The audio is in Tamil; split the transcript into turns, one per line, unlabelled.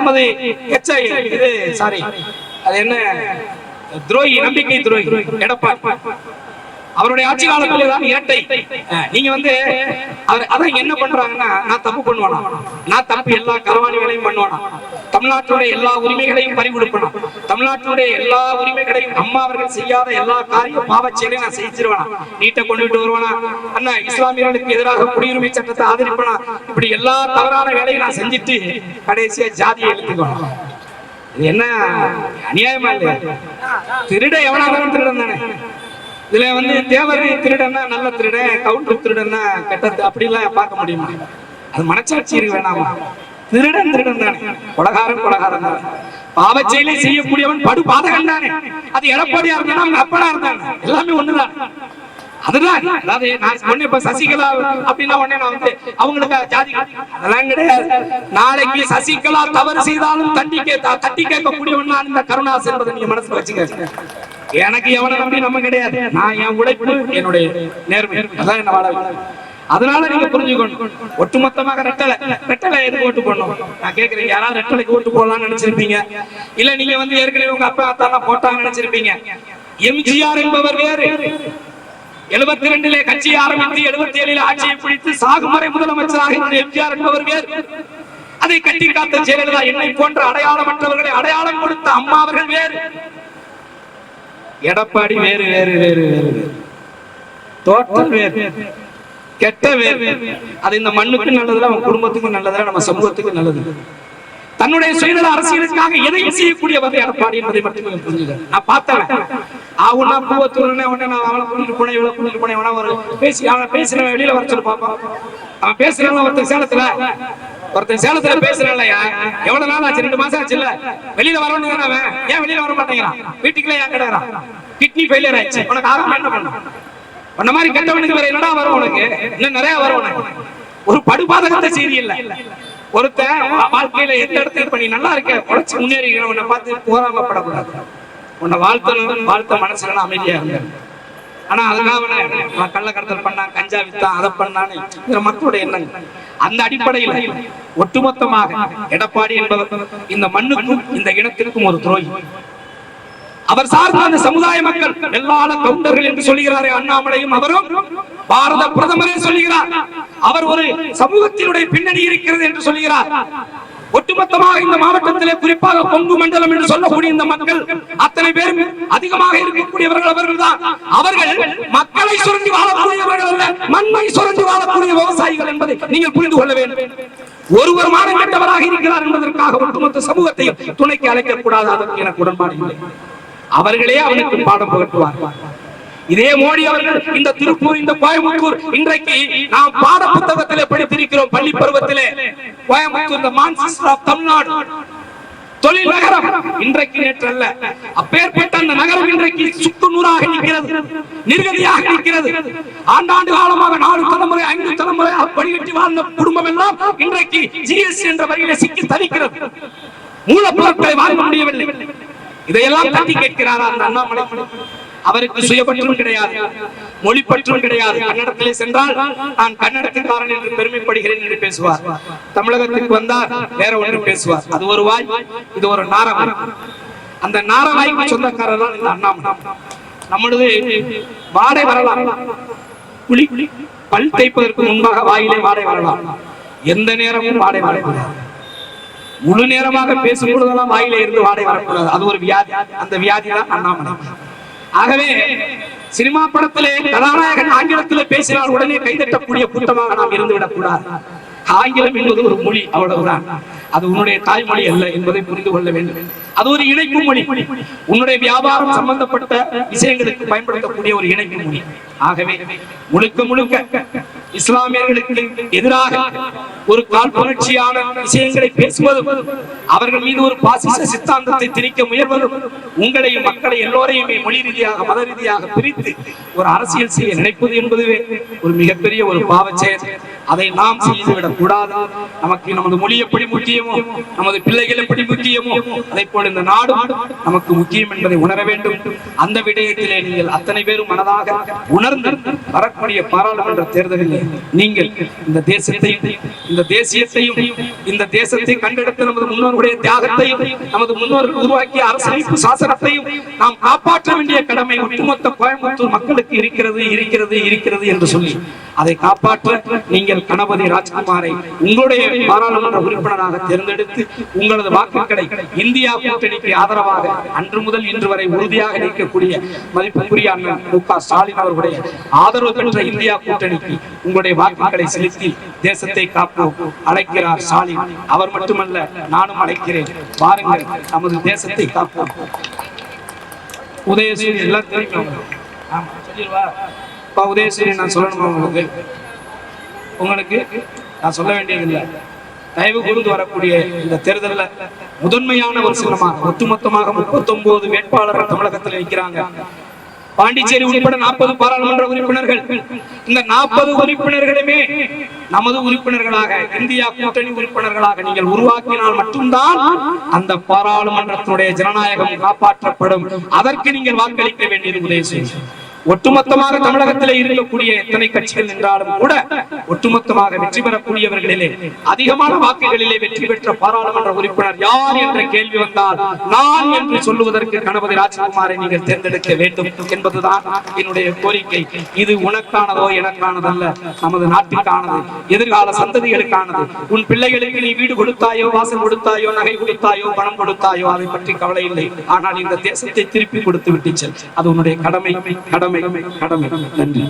நமது எச்ஐ இது சாரி அது என்ன? துரோகி நம்பிக்கை துரோகி எடப்பாடி. அவருடைய ஆட்சி காலத்திலே தான் இரட்டை நீங்க வந்து அவர் அதான் என்ன பண்றாங்கன்னா நான் தப்பு பண்ணுவானா? நான் தப்பு எல்லா கரவாணி வேலையும் பண்ணுவானா? தமிழ்நாட்டுடைய எல்லா உரிமைகளையும் பறிகொடுப்பணும் தமிழ்நாட்டுடைய எல்லா உரிமைகளையும் அம்மா அவர்கள் செய்யாத எல்லா காரிய பாவச்செயலையும் நான் செஞ்சிருவேனா? நீட்டை கொண்டுட்டு வருவானா? அண்ணா இஸ்லாமியர்களுக்கு எதிராக குடியுரிமை சட்டத்தை ஆதரிப்பனா? இப்படி எல்லா தவறான வேலையும் நான் செஞ்சுட்டு கடைசியா ஜாதியை எழுத்துக்கணும் இது என்ன அநியாயமா இல்லையா? திருட எவனா திருடன் தானே. இதுல வந்து தேவதை திருடன்னா நல்ல திருடன் கவுண்டர் திருடன்னா கெட்டது அப்படிலாம் பார்க்க முடியுமா? அது மனச்சாட்சி இருக்கு வேணாமா திருடன் திருடன் தானே. கொலகாரன் கொலகாரன் தானே. பாவச்செயலை செய்யக்கூடியவன் படு பாதகன் தானே. அது எடப்பாடியா இருந்தா அவங்க அப்பனா இருந்தாங்க எல்லாமே ஒண்ணுதான். அதுதான். அதாவது நான் சொன்னேன் இப்ப சசிகலா அப்படின்னா உடனே நான் வந்து அவங்களுக்கு ஜாதி அதெல்லாம் கிடையாது. நாளைக்கு சசிகலா தவறு செய்தாலும் தட்டி கேட்டா தட்டி கேட்கக்கூடியவன் நான் இந்த கருணாஸ் என்பதை நீங்க மனசுல வச்சுக்க எனக்கு எவனை நம்பி நம்ம கிடையாது. நான் என் உழைப்பு என்னுடைய நேர்மை. அதான் என்ன வாழ அதனால நீங்க புரிஞ்சுக்கணும். ஒட்டுமொத்தமாக ரெட்டலை. ரெட்டலை எதுக்கு ஓட்டு போடணும்? நான் கேட்கறேன் யாராவது ரெட்டலைக்கு ஓட்டு போடலாம்னு நினைச்சிருப்பீங்க? இல்ல நீங்க வந்து ஏற்கனவே உங்க அப்பா அத்தா போட்டாங்கன்னு நினைச்சிருப்பீங்க? எம்ஜிஆர் என்பவர் வேறு. எழுபத்தி ரெண்டிலே கட்சியை ஆரம்பித்து எழுபத்தி ஏழில் ஆட்சியை பிடித்து சாகுமறை முதலமைச்சராக இருந்த எம்ஜிஆர் என்பவர் வேறு. அதை கட்டி காத்த ஜெயலலிதா என்னை போன்ற அடையாளமற்றவர்களை அடையாளம் கொடுத்த அம்மா அவர்கள் வேறு. எடப்பாடி வேறு வேறு வேறு வேறு வேறு. தோட்டம் வேறு. கெட்ட வேறு அது இந்த மண்ணுக்கு நல்லதுல அவன் குடும்பத்துக்கும் நல்லதுல நம்ம சமூகத்துக்கும் நல்லது தன்னுடைய சுயநல அரசியலுக்காக எதையும் செய்யக்கூடிய வகை எடப்பாடி என்பதை மட்டுமே நீங்க நான் பார்த்தேன் அவனா பூவத்தூர்னே உடனே நான் அவளை கூட்டிட்டு போனேன் இவளை கூட்டிட்டு போனேன் இவனா ஒரு பேசி அவன் பேசுறவன் வெளியில வர சொல்லு பாப்பா. அவன் பேசுறான் ஒருத்தன் சேலத்துல. ஒருத்தன் சேலத்துல பேசுறான்லையா எவ்வளவு நாள் ஆச்சு? ரெண்டு மாசம் ஆச்சு இல்ல? வெளியில வரணும் அவன். ஏன் வெளியில வர மாட்டேங்கிறான்? வீட்டுக்குள்ள ஏன் கிடக்குறான்? கிட்னி ஃபெயிலியர் ஆயிடுச்சு. உனக்கு ஆரம்பம் என்ன பண்ணும் உன்ன மாதிரி கெட்டவனுக்கு வேற என்னடா வரும் உனக்கு? இன்னும் நிறைய வரும் உனக்கு. ஒரு படுபாதகத்தை செய்தி இல்ல. ஒருத்தன் வாழ்க்கையில எந்த இடத்துல இப்ப நீ நல்லா இருக்க உழைச்சு முன்னேறி உன்னை பார்த்து போராமப்படக்கூடாது. உன்னை வாழ்த்தணும் வாழ்த்த மனசுல அமைதியா இருந்த ஆனா அதுக்காக நான் கள்ள கடத்தல் பண்ணான் கஞ்சா வித்தான் அதை பண்ணான்னு மக்களுடைய எண்ணங்கள். அந்த அடிப்படையில் ஒட்டுமொத்தமாக எடப்பாடி என்பவர் இந்த மண்ணுக்கும் இந்த இனத்திற்கும் ஒரு துரோகி. அவர் சார்ந்த அந்த சமுதாய மக்கள் எல்லா கவுண்டர்கள் என்று சொல்லுகிறாரே அண்ணாமலையும் அவரும் பாரத பிரதமரே சொல்லுகிறார். அவர் ஒரு சமூகத்தினுடைய பின்னணி இருக்கிறது என்று சொல்லுகிறார். ஒட்டுமொத்தமாக இந்த மாவட்டத்திலே குறிப்பாக கொங்கு மண்டலம் என்று சொல்லக்கூடிய இந்த மக்கள் அத்தனை பேரும் அதிகமாக இருக்கக்கூடியவர்கள் அவர்கள் தான் அவர்கள் மக்களை சுரண்டி வாழக்கூடியவர்கள் அல்ல மண்ணை சுரண்டி வாழக்கூடிய விவசாயிகள் என்பதை நீங்கள் புரிந்து கொள்ள வேண்டும். ஒருவர் மானம் இருக்கிறார் என்பதற்காக ஒட்டுமொத்த சமூகத்தையும் துணைக்கு அழைக்கக்கூடாது அதற்கு எனக்கு உடன்பாடு இல்லை. அவர்களே அவனுக்கு பாடம் புகட்டுவார். இதே மோடி அவர்கள் இந்த திருப்பூர் இந்த கோயம்புத்தூர் இன்றைக்கு நாம் பாட புத்தகத்திலே படித்திருக்கிறோம் பள்ளி பருவத்திலே. கோயம்புத்தூர் இந்த மான்செஸ்டர் ஆஃப் தமிழ்நாடு தொழில் நகரம் இன்றைக்கு நேற்று அல்ல அப்பேற்பட்ட அந்த நகரம் இன்றைக்கு சுக்கு நூறாக நிற்கிறது நிர்கதியாக நிற்கிறது. ஆண்டாண்டு காலமாக நாலு தலைமுறை ஐந்து தலைமுறையாக படிக்கட்டி வாழ்ந்த குடும்பம் எல்லாம் இன்றைக்கு ஜிஎஸ்டி என்ற வகையில சிக்கி தவிக்கிறது. மூலப்பொருட்களை வாங்க முடியவில்லை. இதையெல்லாம் பற்றி கேட்கிறாரா அந்த அண்ணாமலை? அவருக்கு சுயபற்றும் கிடையாது மொழி பற்றும் கிடையாது. கன்னடத்திலே சென்றால் நான் கன்னடத்துக்காரன் என்று பெருமைப்படுகிறேன் என்று பேசுவார். தமிழகத்துக்கு வந்தார் வேற ஒன்று பேசுவார். அது ஒரு வாய் இது ஒரு நாரவாய். அந்த நாரவாய்க்கு சொந்தக்காரர் தான் இந்த அண்ணாமலை. நம்மளது வாடை வரலாம். புலி பல் தைப்பதற்கு முன்பாக வாயிலே வாடை வரலாம். எந்த நேரமும் வாடை வரலாம் முழு நேரமாக பேசும் பொழுதெல்லாம் வாயில இருந்து வாடகை வரக்கூடாது. அது ஒரு வியாதி. அந்த வியாதி தான் அண்ணாமலை. ஆகவே சினிமா படத்திலே கதாநாயகன் ஆங்கிலத்திலே பேசினால் உடனே கைதட்டக்கூடிய கூட்டமாக நாம் இருந்து விடக்கூடாது ஆங்கிலம் என்பது ஒரு மொழி அவ்வளவுதான். அது உன்னுடைய தாய்மொழி அல்ல என்பதை புரிந்து கொள்ள வேண்டும். அது ஒரு இணைப்பு மொழி. உன்னுடைய வியாபாரம் சம்பந்தப்பட்ட விஷயங்களுக்கு பயன்படுத்தக்கூடிய ஒரு இணைப்பு மொழி. ஆகவே முழுக்க முழுக்க இஸ்லாமியர்களுக்கு எதிராக ஒரு காழ்ப்புணர்ச்சியான விஷயங்களை பேசுவதும் அவர்கள் மீது ஒரு பாசிச சித்தாந்தத்தை திணிக்க முயல்வதும் உங்களையும் மக்களை எல்லோரையுமே மொழி ரீதியாக மத ரீதியாக பிரித்து ஒரு அரசியல் செய்ய நினைப்பது என்பதுவே ஒரு மிகப்பெரிய ஒரு பாவச்செயல். அதை நாம் செய்துவிடக் கூடாது. நமக்கு நமது மொழி எப்படி முக்கியமோ நமது பிள்ளைகள் எப்படி முக்கியமோ அதை போல இந்த நாடு நமக்கு முக்கியம் என்பதை உணர வேண்டும். அந்த விடயத்திலே நீங்கள் அத்தனை பேரும் மனதாக உணர்ந்து வரக்கூடிய பாராளுமன்ற தேர்தலில் நீங்கள் இந்த தேசத்தையும் இந்த தேசியத்தையும் இந்த தேசத்தை கண்டெடுத்த நமது முன்னோருடைய தியாகத்தையும் நமது முன்னோர்கள் உருவாக்கிய அரசமைப்பு சாசனத்தையும் நாம் காப்பாற்ற வேண்டிய கடமை ஒட்டுமொத்த கோயம்புத்தூர் மக்களுக்கு இருக்கிறது இருக்கிறது இருக்கிறது என்று சொல்லி அதை காப்பாற்ற நீங்கள் கணபதி ராஜ்குமாரை உங்களுடைய பாராளுமன்ற உறுப்பினராக தேர்ந்தெடுத்து உங்களது வாக்குகளை இந்தியா கூட்டணிக்கு ஆதரவாக அன்று முதல் இன்று வரை உறுதியாக நிற்கக்கூடிய மதிப்புக்குரிய அண்ணன் மு க ஸ்டாலின் அவர்களுடைய ஆதரவு பெற்ற இந்தியா கூட்டணிக்கு உங்களுடைய வாக்குகளை செலுத்தி தேசத்தை காப்போம் அழைக்கிறார் ஸ்டாலின். அவர் மட்டுமல்ல நானும் அழைக்கிறேன். வாருங்கள் நமது தேசத்தை காப்போம். உதயசூரியன் எல்லாம் தெரியும்? உதயசூரியன் நான் சொல்லணும் உங்களுக்கு? உங்களுக்கு? நான் சொல்ல வேண்டியதில்லை. தயவு கூர்ந்து வரக்கூடிய இந்த தேர்தலில் முதன்மையான ஒரு சின்னமாக ஒட்டுமொத்தமாக முப்பத்தொன்பது வேட்பாளர்கள் தமிழகத்தில் நிற்கிறாங்க. பாண்டிச்சேரி உட்பட நாற்பது பாராளுமன்ற உறுப்பினர்கள். இந்த நாற்பது உறுப்பினர்களுமே நமது உறுப்பினர்களாக இந்தியா கூட்டணி உறுப்பினர்களாக நீங்கள் உருவாக்கினால் மட்டும்தான் அந்த பாராளுமன்றத்தினுடைய ஜனநாயகம் காப்பாற்றப்படும். அதற்கு நீங்கள் வாக்களிக்க வேண்டியது உதயசூரியன். ஒட்டுமொத்தமாக தமிழகத்திலே இருக்கக்கூடிய எத்தனை கட்சிகள் நின்றாலும் கூட ஒட்டுமொத்தமாக வெற்றி பெறக்கூடியவர்களிலே அதிகமான வாக்குகளிலே வெற்றி பெற்ற பாராளுமன்ற உறுப்பினர் யார் என்ற கேள்வி வந்தால் நான் என்று சொல்லுவதற்கு கணபதி ராஜ்குமாரை நீங்கள் தேர்ந்தெடுக்க வேண்டும் என்பதுதான் என்னுடைய கோரிக்கை. இது உனக்கானதோ எனக்கானதல்ல நமது நாட்டுக்கானது எதிர்கால சந்ததிகளுக்கானது. உன் பிள்ளைகளுக்கு நீ வீடு கொடுத்தாயோ வாசல் கொடுத்தாயோ நகை கொடுத்தாயோ பணம் கொடுத்தாயோ அதை பற்றி கவலை இல்லை. ஆனால் இந்த தேசத்தை திருப்பி கொடுத்து விட்டு செல். அது உன்னுடைய கடமை. கடமை. கடமை கடமை நன்றி